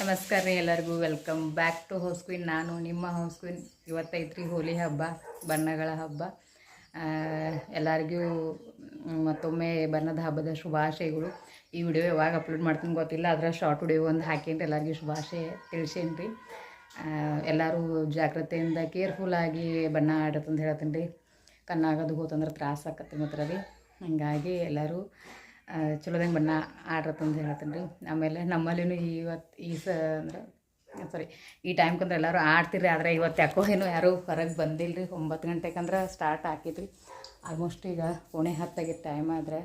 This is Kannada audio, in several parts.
ನಮಸ್ಕಾರ ರೀ ಎಲ್ಲರಿಗೂ. Welcome back to house queen ನಾನು ನಿಮ್ಮ ಹೌಸ್ ಕ್ವೀನ್ ಇವತ್ತೈತ್ರಿ ಹೋಲಿ ಹಬ್ಬ, ಬಣ್ಣಗಳ ಹಬ್ಬ. ಎಲ್ಲರಿಗೂ ಮತ್ತೊಮ್ಮೆ ಬಣ್ಣದ ಹಬ್ಬದ ಶುಭಾಶಯಗಳು. ಈ ವಿಡಿಯೋ ಯಾವಾಗ ಅಪ್ಲೋಡ್ ಮಾಡ್ತೀನಿ ಗೊತ್ತಿಲ್ಲ ಅದರ ಶಾರ್ಟ್ ವಿಡಿಯೋ ಒಂದು ಹಾಕೇನ್ರಿ, ಎಲ್ಲರಿಗೂ ಶುಭಾಶಯ ತಿಳಿಸೇನಿ ರೀ ಎಲ್ಲರೂ ಜಾಗ್ರತೆಯಿಂದ ಕೇರ್ಫುಲ್ಲಾಗಿ ಬಣ್ಣ ಆಡತ್ತಂತ ಹೇಳತ್ತೀನಿ ರೀ ಕಣ್ಣಾಗೋದು ಹೋತಂದ್ರೆ ತ್ರಾಸ ಆಕತ್ತೆ ಮಾತ್ರ ರೀ. ಹಂಗಾಗಿ ಎಲ್ಲರೂ ಚಲೋದಂಗೆ ಬಣ್ಣ ಆಡ್ರತ್ತಂದು ಹೇಳ್ತೀನಿ ರೀ ಆಮೇಲೆ ನಮ್ಮಲ್ಲಿನೂ ಇವತ್ತು ಈ ಸ ಅಂದ್ರೆ ಸಾರಿ ಈ ಟೈಮ್ಕಂದ್ರೆ ಎಲ್ಲರೂ ಆಡ್ತೀರಿ ಆದರೆ ಇವತ್ತು ಯಾಕೋ ಏನೋ ಯಾರೂ ಹೊರಗೆ ಬಂದಿಲ್ಲ ರೀ ಒಂಬತ್ತು ಗಂಟೆಗಂದ್ರೆ ಸ್ಟಾರ್ಟ್ ಹಾಕಿದ್ರಿ ಆಲ್ಮೋಸ್ಟ್ ಈಗ ಪುಣೆ ಹತ್ತಾಗಿದ್ದ ಟೈಮ್ ಆದರೆ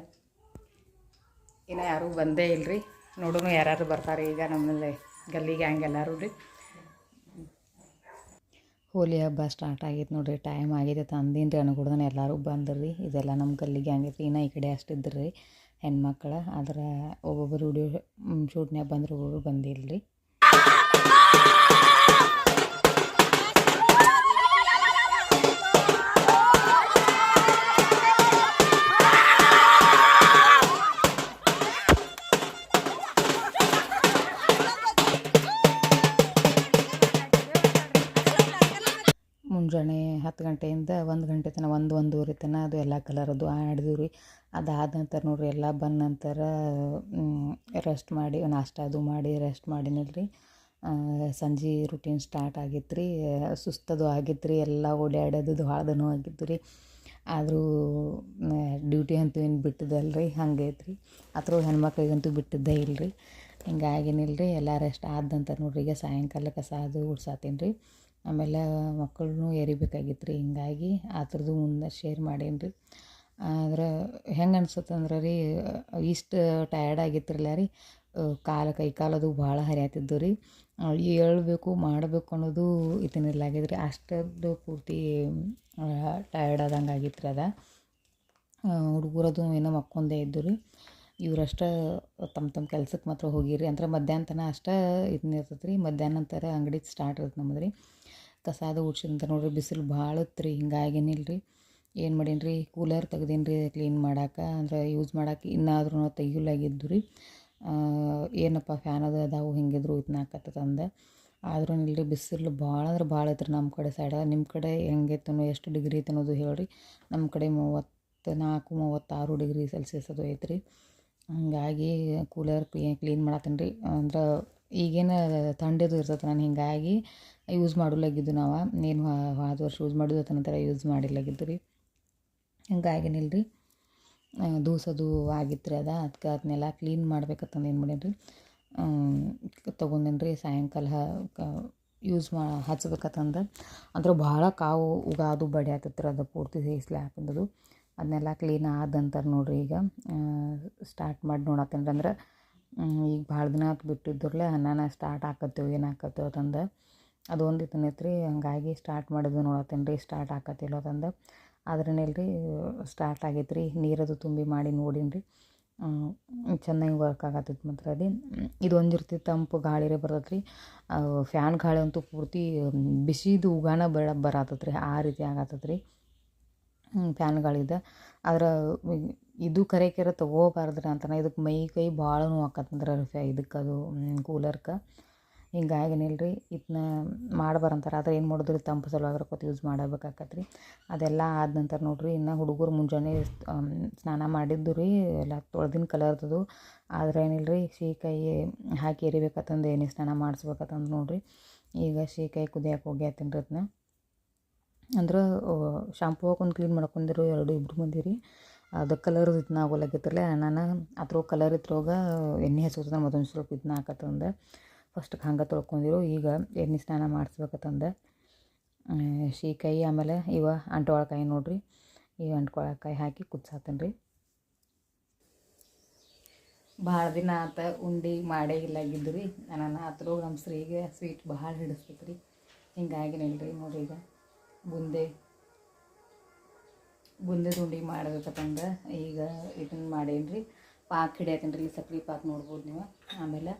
ಇನ್ನು ಯಾರೂ ಬಂದೇ ಇಲ್ಲರಿ ನೋಡೋನು ಯಾರು ಬರ್ತಾರೆ. ಈಗ ನಮ್ಮಲ್ಲಿ ಗಲ್ಲಿ ಗ್ಯಾಂಗ್ ಎಲ್ಲರೂ ರೀ. ಹೋಲಿ ಹಬ್ಬ ಸ್ಟಾರ್ಟ್ ಆಗೈತೆ ನೋಡಿರಿ. ಟೈಮ್ ಆಗೈತೆ ತಂದಿನ ರೀ ಅನ್ಕೊಡ್ದಾನೆ ಎಲ್ಲರೂ ಬಂದ್ರಿ. ಇದೆಲ್ಲ ನಮ್ಮ ಗಲ್ಲಿಗೆ ಹಂಗೈತಿ ಇನ್ನು ಈ ಕಡೆ ಅಷ್ಟಿದ್ರಿ ರೀ ಹೆಣ್ಮಕ್ಳು ಆದ್ರೆ ಒಬ್ಬೊಬ್ಬರು ವಿಡಿಯೋ ಶೂಟ್ನ್ಯಾಗ ಬಂದ್ರೆ ಒಬ್ಬೊಬ್ರು ಬಂದಿಲ್ಲ ರೀ ಮುಂಜಾನೆ ಹತ್ತು ಗಂಟೆಯಿಂದ ಗಂಟೆ ತನಕ ಒಂದು ಒಂದೂವರೆ ತನಕ ಅದು ಎಲ್ಲ ಕಲರದು ಆಡಿದ್ವಿ ರೀ ಅದಾದ ನಂತರ ನೋಡಿರಿ ಎಲ್ಲ ಬಂದ ನಂತರ ರೆಸ್ಟ್ ಮಾಡಿ, ನಾಷ್ಟ ಅದು ಮಾಡಿ ರೆಸ್ಟ್ ಮಾಡಿ ರೀ ಸಂಜೆ ರುಟೀನ್ ಸ್ಟಾರ್ಟ್ ಆಗಿತ್ತು ರೀ ಸುಸ್ತದು ಆಗಿತ್ತು ರೀ ಎಲ್ಲ ಓಡಾಡೋದು ಭಾಳದೂ ಆಗಿತ್ತು ರೀ ಆದರೂ ಡ್ಯೂಟಿ ಅಂತೂ ಏನು ಬಿಟ್ಟಿದ್ದಲ್ಲ ರೀ ಹಂಗೈತೆ ರೀ ಅದ್ರ ಹೆಣ್ಮಕ್ಳಿಗಂತೂ ಬಿಟ್ಟಿದ್ದೇ ಇಲ್ಲ ರೀ ಹಿಂಗಾಗಿನಿಲ್ಲ ರೀ ಎಲ್ಲ ರೆಸ್ಟ್ ಆದಂತ ನೋಡ್ರಿ, ಈಗ ಸಾಯಂಕಾಲ ಕಸ ಅದು ಉಡ್ಸಾತೀನಿ ರೀ ಆಮೇಲೆ ಮಕ್ಕಳನ್ನೂ ಎರಿಬೇಕಾಗಿತ್ತು ರೀ ಹಿಂಗಾಗಿ ಆ ಥರದ್ದು ಮುಂದೆ ಶೇರ್ ಮಾಡೇನಿ ರೀ ಆದ್ರೆ ಹೆಂಗೆ ಅನ್ಸುತ್ತಂದ್ರೆ ರೀ, ಇಷ್ಟು ಟಯರ್ಡ್ ಆಗಿತ್ತಿರಲ್ಲ ರೀ, ಕಾಲು ಕೈ ಕಾಲದು ಭಾಳ ಹರಿಯಾತಿದ್ದು ರೀ. ಹೇಳಬೇಕು ಮಾಡಬೇಕು ಅನ್ನೋದು ಇದನ್ನಿಲ್ಲಾಗಿದ್ದು ರೀ ಅಷ್ಟದ್ದು ಪೂರ್ತಿ ಟಯರ್ಡ್ ಆದಂಗೆ ಆಗಿತ್ತು ರೀ ಅದ ಹುಡುಗರದು ಏನೋ ಮಕ್ಕೊಂದೇ ಇದ್ದು ರೀ. ಇವರಷ್ಟೇ ತಮ್ಮ ತಮ್ಮ ಕೆಲ್ಸಕ್ಕೆ ಮಾತ್ರ ಹೋಗಿರಿ. ಅಂದ್ರೆ ಮಧ್ಯಾಹ್ನ ತನಕ ಅಷ್ಟೇ ಇದನ್ನ ಇರ್ತೈತೆ ರೀ ಮಧ್ಯಾಹ್ನ ನಂತರ ಅಂಗಡಿ ಸ್ಟಾರ್ಟ್ ಇರುತ್ತೆ ನಮ್ಮದು ರೀ ಕಸ ಅದು ನೋಡಿರಿ ಬಿಸಿಲು ಭಾಳ ಇತ್ತು ರೀ ಹಿಂಗಾಗೇನಿಲ್ಲ ರೀ ಏನು ಮಾಡೀನಿ ರೀ ಕೂಲರ್ ತೆಗ್ದೀನಿ ರೀ ಕ್ಲೀನ್ ಮಾಡಾಕ. ಅಂದ್ರೆ ಯೂಸ್ ಮಾಡಕ್ಕೆ ಇನ್ನಾದ್ರೂ ತೆಗಿಲಾಗಿದ್ದು ರೀ ಏನಪ್ಪ ಫ್ಯಾನ್ ಅದು ಅದಾವು, ಹಿಂಗಿದ್ರು ಇದನ್ನಾಕತ್ತಂದ ಆದ್ರೂ ಇಲ್ಲಿ ಬಿಸಿಲು ಭಾಳ ಅಂದ್ರೆ ಭಾಳ ಐತ್ರಿ ನಮ್ಮ ಕಡೆ ಸೈಡ ನಿಮ್ಮ ಕಡೆ ಹೆಂಗೈತನೋ ಎಷ್ಟು ಡಿಗ್ರಿ ಐತೆ ಅನ್ನೋದು ಹೇಳ್ರಿ. ನಮ್ಮ ಕಡೆ ಮೂವತ್ತು ನಾಲ್ಕು, ಮೂವತ್ತಾರು ಡಿಗ್ರಿ ಸೆಲ್ಸಿಯಸ್ ಅದು ಐತ್ರಿ. ಹಂಗಾಗಿ ಕೂಲರ್ ಕ್ಲೀನ್ ಮಾಡತ್ತೀನಿ ರೀ. ಅಂದ್ರೆ ಈಗೇನು ಥಂಡಿದು ಇರ್ತೈತೆ ನಾನು, ಹೀಗಾಗಿ ಯೂಸ್ ಮಾಡಲಾಗಿದ್ದು ನಾವು. ಏನು ಹೋದ ವರ್ಷ ಯೂಸ್ ಮಾಡಿದ್ದು ನಂತರ ಥರ ಯೂಸ್ ಮಾಡಿಲ್ಲಾಗಿದ್ದು ರೀ. ಹೀಗಾಗಿನಿಲ್ಲ ರೀ ದೂಸದು ಆಗಿತ್ತು ರೀ ಅದ. ಅದಕ್ಕೆ ಅದನ್ನೆಲ್ಲ ಕ್ಲೀನ್ ಮಾಡ್ಬೇಕಂತಂದು ಏನು ಮಾಡೀನಿ ರೀ. ತೊಗೊಂಡೇನಿ ರೀ ಸಾಯಂಕಾಲ ಯೂಸ್ ಮಾ ಹಚ್ಬೇಕತ್ತಂದ್ರೆ ಅಂದ್ರೆ ಭಾಳ ಕಾವು ಉಗಾದು ಬಡಿ ರೀ ಅದು ಪೂರ್ತಿ ಸ್ಲ್ಯಾಪಿಂದದು ಅದನ್ನೆಲ್ಲ ಕ್ಲೀನ್ ಆದಂತಾರೆ ನೋಡಿರಿ ಈಗ ಸ್ಟಾರ್ಟ್ ಮಾಡಿ ನೋಡತ್ತೀನಿ ರೀ ಅಂದ್ರೆ ಈಗ ಭಾಳ ದಿನ ಆತು ಬಿಟ್ಟಿದ್ರಲ್ಲೇ ನಾನು ಸ್ಟಾರ್ಟ್ ಹಾಕತ್ತೇವೆ ಏನು ಹಾಕತ್ತೇವೆ ಅಂತಂದು ಅದೊಂದು ಇತ್ತನೈತೆ ರೀ ಹಂಗಾಗಿ ಸ್ಟಾರ್ಟ್ ಮಾಡಿದ್ವಿ ನೋಡತ್ತೇನೆ ರೀ ಸ್ಟಾರ್ಟ್ ಹಾಕತ್ತಿಲ್ಲ ಆದ್ರೇನಿಲ್ಲ ರೀ ಸ್ಟಾರ್ಟ್ ಆಗೈತೆ ರೀ ನೀರದು ತುಂಬಿ ಮಾಡಿ ನೋಡೀನಿ ರೀ ಚೆನ್ನಾಗಿ ವರ್ಕ್ ಆಗತ್ತೈತೆ ಮಾತ್ರ ಅದು. ಇದೊಂದು ಇರ್ತಿ ತಂಪು ಗಾಳಿರೇ ಬರ್ತೈತೆ ರೀ ಫ್ಯಾನ್ ಗಾಳಿ ಅಂತೂ ಪೂರ್ತಿ, ಬಿಸಿದು ಉಗಾನ ಬರ ಬರತ್ತೈತೆ ರೀ ಆ ರೀತಿ ಆಗತ್ತೈತೆ ರೀ ಫ್ಯಾನ್ ಗಾಳಿದ ಆದ್ರೆ ಇದು ಕೆರೆ ತೊಗೋಬಾರ್ದ್ರಿ ಅಂತಾನೆ. ಇದಕ್ಕೆ ಮೈ ಕೈ ಭಾಳ ನೋವು ಫ್ಯಾ ಇದಕ್ಕೆ ಅದು ಕೂಲರ್ಗೆ ಹಿಂಗಾಗೇನಿಲ್ಲ ರೀ ಇದನ್ನ ಮಾಡ್ಬಾರಂತಾರೆ. ಆದ್ರೆ ಏನು ಮಾಡಿದ್ರಿ? ತಂಪು ಸಲುವಾಗಿ ಯೂಸ್ ಮಾಡಬೇಕಾಕತ್ತೆ ರೀ ಅದೆಲ್ಲ ಆದ ನಂತರ ನೋಡಿರಿ. ಇನ್ನು ಹುಡುಗರು ಮುಂಜಾನೆ ಸ್ನಾನ ಮಾಡಿದ್ದು ರೀ ಎಲ್ಲ ತೊಳ್ದಿನ ಕಲರ್ದದು ಆದ್ರೆ ಏನಿಲ್ಲ ರೀ ಕೈ ಹಾಕಿ ಎರಿಬೇಕಂತಂದು ಏನೇ ಸ್ನಾನ ಮಾಡಿಸ್ಬೇಕಂತಂದು ನೋಡಿರಿ. ಈಗ ಸೀಕಾಯಿ ಕುದಿಯಕ್ಕೆ ಹೋಗ್ಯಾತೀನಿ ರೀ ಅದನ್ನ ಅಂದ್ರೆ ಶಾಂಪು ಹಾಕೊಂಡು ಕ್ಲೀನ್ ಮಾಡ್ಕೊಂಡಿರೋ ಎರಡು ಇಬ್ಬರು ಮಂದಿರಿ ಅದು ಕಲರ್ ಇದನ್ನ ಆಗೋಲಾಗಿತ್ತಲ್ಲ ನಾನು ಅದ್ರ ಕಲರ್ ಇದ್ರೋಗ ಎಣ್ಣೆ ಹಚ್ಕೋತಂದ್ರೆ ಮತ್ತೊಂದು ಸ್ವಲ್ಪ ಇದನ್ನ ಹಾಕತ್ತಂದೆ. ಫಸ್ಟ್ಗೆ ಹಂಗೆ ತೊಳ್ಕೊಂಡಿರು. ಈಗ ಎಣ್ಣೆ ಸ್ನಾನ ಮಾಡಿಸ್ಬೇಕತ್ತಂದೆ. ಶೀಕಾಯಿ ಆಮೇಲೆ ಇವ ಅಂಟ್ವಾಳಕಾಯಿ ನೋಡಿರಿ. ಈ ಅಂಟ್ಕೊಳಕಾಯಿ ಹಾಕಿ ಕುದಿಸಾತೀನಿ ರೀ ಭಾಳ ದಿನ ಆತ ಉಂಡಿ ಮಾಡೇ ಇಲ್ಲಾಗಿದ್ದು ರೀ ನಾನು ಆತ್ರು ನಮ್ಮ ಸ್ತ್ರೀಗೆ ಸ್ವೀಟ್ ಭಾಳ ಹಿಡಿಸ್ತೈತೆ ರೀ ಹಿಂಗಾಗಿ ನಿಲ್ರಿ ನೋಡಿರಿ ಈಗ. ಬುಂದೆ ಬುಂದೆ ಉಂಡೆ ಮಾಡ್ಬೇಕಂತಂದ್ರೆ ಈಗ ಇದನ್ನ ಮಾಡೇನಿ ರೀ ಪಾಕ್ ಹಿಡಿಯತ್ತೀನಿ ರೀ ಇಲ್ಲಿ ಸಕ್ರೆ ಪಾಕ್ ನೋಡ್ಬೋದು ನೀವು. ಆಮೇಲೆ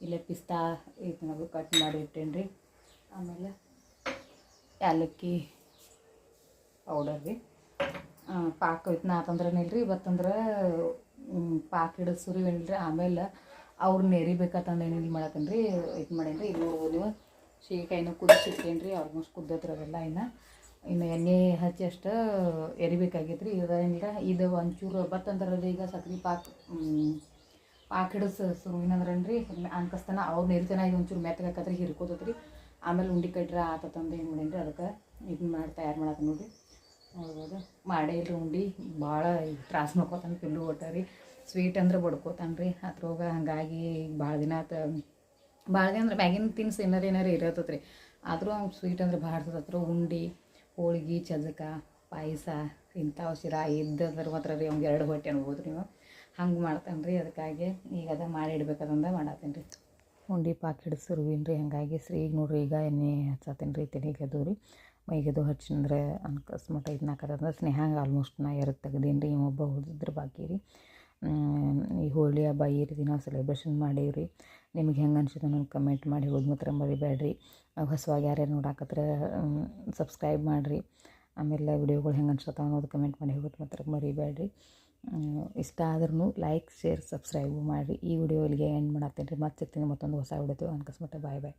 ಇಲ್ಲೇ ಪಿಸ್ತಾ ಇದನ್ನ ಕಟ್ ಮಾಡಿ ಇಟ್ಟೇನಿ ರೀ ಆಮೇಲೆ ಏಲಕ್ಕಿ ಪೌಡರ್ ರೀ. ಪಾಕ ಇದನ್ನ ಆತಂದ್ರೆ ನಿಲ್ರಿ ಇವತ್ತಂದ್ರೆ ಪಾಕ್ ಹಿಡಿದು ಸುರಿವೇನಿಲ್ಲ ರೀ ಆಮೇಲೆ ಅವ್ರನ್ನ ಎರಿಬೇಕಂತಂದು ಏನಿಲ್ಲ ಮಾಡತ್ತೇನೆ ರೀ ಇದು ಮಾಡೇನಿ ರೀ ಇದು ನೋಡ್ಬೋದು ನೀವು ಶೇಕಾಯಿನ ಕುದಿಸಿಟ್ಟೇನಿ ರೀ ಆಲ್ಮೋಸ್ಟ್ ಕುದ್ದತ್ರ ಅವೆಲ್ಲ ಇನ್ನು. ಇನ್ನು ಎಣ್ಣೆ ಹಚ್ಚಿ ಅಷ್ಟು ಎರಿಬೇಕಾಗೈತೆ ರೀ ಇದೇನಿಲ್ಲ ಇದು ಒಂಚೂರು ಬತ್ತಂದ್ರಲ್ಲಿ ಈಗ ಸಕ್ರೆ ಪಾಕ್ ಪಾಕ್ ಹಿಡಿಸ್ ಸುರುವಿನಂದ್ರನ್ರಿ ಅನ್ಕಸ್ತಾನ ಅವ್ರು ನೆರಿತನ ಇದು ಒಂಚೂರು ಮೆತ್ತಗಾಕತ್ರಿ ಹಾಕತ್ರಿ ಹಿರ್ಕೋತೈತೆ ರೀ ಆಮೇಲೆ ಉಂಡೆ ಕಟ್ರೆ ಆತತಂದು ಏನು ಮಾಡೇನಿ ರೀ ಅದಕ್ಕೆ ಇದನ್ನ ಮಾಡಿ ತಯಾರು ಮಾಡಕ್ಕೆ ನೋಡಿರಿ. ನೋಡ್ಬೋದು ಮಾಡೇ ಇಲ್ರಿ ಉಂಡೆ, ಭಾಳ ತ್ರಾಸ ಮಾಡ್ಕೋತಾನೆ ಪಿಲ್ಲು ಒಟ್ಟ ರೀ ಸ್ವೀಟ್ ಅಂದ್ರೆ ಬಡ್ಕೋತಾನೆ ರೀ ಅದ್ರೋಗ ಹಾಗಾಗಿ ಭಾಳ ದಿನ ಆತ ಭಾಳ ಅಂದ್ರೆ ಮ್ಯಾಗಿನ ತಿನ್ಸ್ ಏನಾರು ಏನಾರು ಇರತ್ತತ್ ರೀ ಆದರೂ ಅವ್ನು ಸ್ವೀಟ್ ಅಂದ್ರೆ ಭಾಳ ಹತ್ರ ಉಂಡೆ, ಹೋಳ್ಗೆ, ಚಜಕ, ಪಾಯಸ ಇಂಥವು ಶಿರಾ ಇದ್ದಂದ್ರೆ ಮಾತ್ರ ರೀ ಅವ್ನಿಗೆ ಎರಡು ಹೊಟ್ಟೆ ಅನ್ಬೋದು ನೀವು. ಹಂಗೆ ಮಾಡ್ತಾನೆ ರೀ. ಅದಕ್ಕಾಗಿ ಈಗ ಅದ ಮಾಡಿ ಇಡ್ಬೇಕದಂದ ಮಾಡತ್ತೇನೆ ರೀ. ಉಂಡೆ ಪಾಕ್ ಸುರುವಿನ ರೀ. ಹಾಗಾಗಿ ಶ್ರೀ ಈಗ ನೋಡ್ರಿ ಈಗ ಎಣ್ಣೆ ಹಚ್ಚತ್ತೇನೆ ರೀ. ತೆನೆಗೆ ಅದು ರೀ. ಮೈಗೆದು ಹಚ್ಚಿಂದ್ರೆ ಅನ್ಕಸ್ಮಟ ಇದನ್ನ ಹಾಕತ್ತಂದ್ರೆ ಸ್ನೇಹ ಆಲ್ಮೋಸ್ಟ್ ನಾ ಎರಡು ತೆಗ್ದೀನಿ ರೀ. ಒಬ್ಬ ಉಳಿದಿದ್ರೆ ಬಾಕಿ ರೀ. ಈ ಹೋಳಿ ಹಬ್ಬ ಈ ರೀತಿ ನಾವು ಸೆಲೆಬ್ರೇಷನ್ ಮಾಡೀವಿ ರೀ ನಿಮ್ಗೆ ಹೆಂಗೆ ಅನ್ಸುತ್ತೆ ನನಗೆ ಕಮೆಂಟ್ ಮಾಡಿ ಹೋದ ಮಾತ್ರ ಮರಿಬೇಡ್ರಿ. ಹೊಸವಾಗಿ ಯಾರ್ಯಾರು ನೋಡಾಕತ್ರ ಸಬ್ಸ್ಕ್ರೈಬ್ ಮಾಡಿರಿ. ಆಮೇಲೆ ವಿಡಿಯೋಗಳು ಹೆಂಗೆ ಅನ್ಸುತ್ತೆ ಅನ್ನೋದು ಕಮೆಂಟ್ ಮಾಡಿ ಹೋಗೋದು ಮಾತ್ರ ಮರಿಬೇಡ್ರಿ. ಇಷ್ಟ ಆದ್ರೂ ಲೈಕ್ ಶೇರ್ ಸಬ್ಸ್ಕ್ರೈಬ್ ಮಾಡಿರಿ. ಈ ವಿಡಿಯೋ ಇಲ್ಲಿಗೆ ಎಂಡ್ ಮಾಡತ್ತೇನೆ ರೀ ಮತ್ತೆ ಸಿಗ್ತೀನಿ ಮತ್ತೊಂದು ಹೊಸ ವಿಡಿಯೋ ಅನ್ಕಸ್ಮಟ್ಟೆ ಬಾಯ್ ಬಾಯ್